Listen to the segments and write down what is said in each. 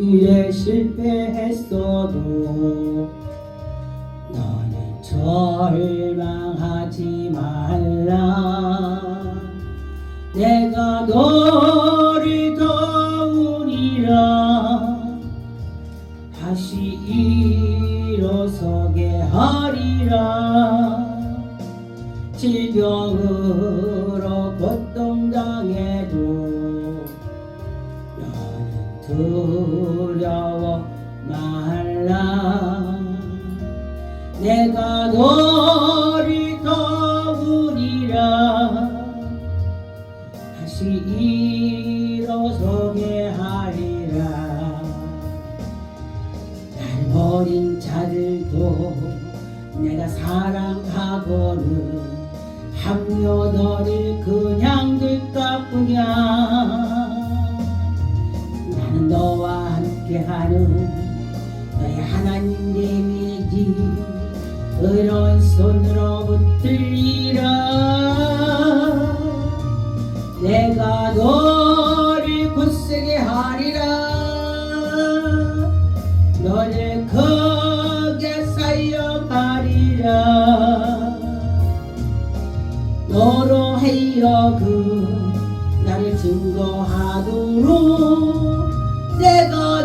일에 실패했어도 너는 절망하지 말라. 내가 너를 도우리라. 다시 일어서게 하리라. 질병으 두려워 말라. 내가 너를 도우리라. 다시 일어서게 하리라. 날 버린 자들도 내가 사랑하고는 하며 너를 그냥 둘까 뿐이야 손으로 붙들리라. 내가 너를 굳세게 하리라. 너를 크게 사용하리라. 너로 하여금 나를 증거하도록 내가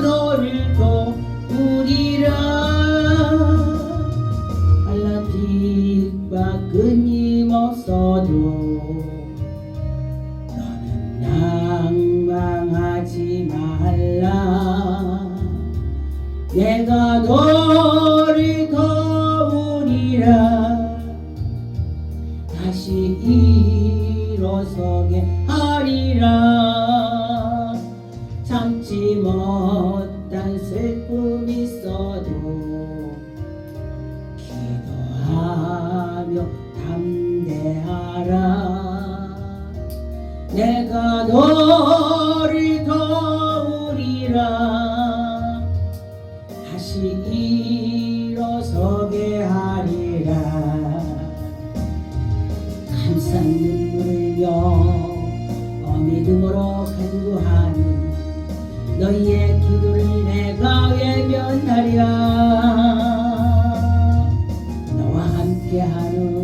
내가 너를 도우리라. 다시 일어서게 하리라. 참지 못한 슬픔 있어도 기도하며 담대하라. 내가 너를 도 일어서게 하리라. 감사 눈물로 어미듬으로 간구하는 너희의 기도를 내가 외면하리라. 너와 함께하는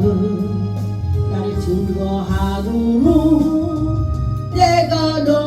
그 나를 증거하도록 내가 너